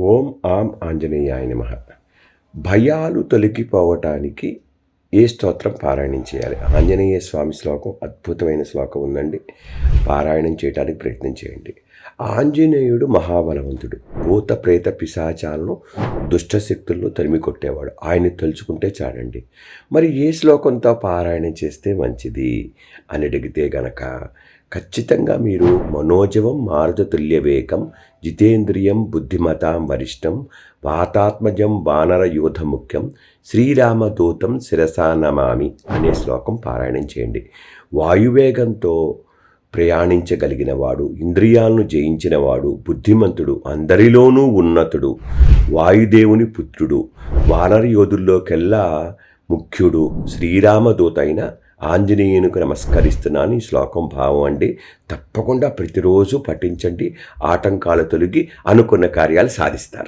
ఓం ఆం ఆంజనేయాయ నమ. భయాలు తొలగిపోవటానికి ఏ స్తోత్రం పారాయణం చేయాలి? ఆంజనేయ స్వామి శ్లోకం అద్భుతమైన శ్లోకం ఉందండి. పారాయణం చేయడానికి ప్రయత్నం చేయండి. ఆంజనేయుడు మహాబలవంతుడు. భూత ప్రేత పిశాచాలను దుష్టశక్తులను తరిమి కొట్టేవాడు ఆయన్ని తలుచుకుంటే చాలండి. మరి ఏ శ్లోకంతో పారాయణం చేస్తే మంచిది? అని అడిగితే గనక ఖచ్చితంగా మీరు మనోజవం మారుతతుల్యవేకం జితేంద్రియం బుద్ధిమతాం వరిష్టం వాతాత్మజం వానర యూధ ముఖ్యం శ్రీరామదూతం శిరసా నమామి అనే శ్లోకం పారాయణం చేయండి. వాయువేగంతో ప్రయాణించగలిగినవాడు ఇంద్రియాలను జయించినవాడు బుద్ధిమంతుడు అందరిలోనూ ఉన్నతుడు వాయుదేవుని పుత్రుడు వానరయోధుల్లోకెల్లా ముఖ్యుడు శ్రీరామదూత అయిన ఆంజనేయునికి నమస్కరిస్తున్నాను. ఈ శ్లోకం భావం అండి. తప్పకుండా ప్రతిరోజు పఠించండి. ఆటంకాలు తొలగి అనుకున్న కార్యాలు సాధిస్తారు.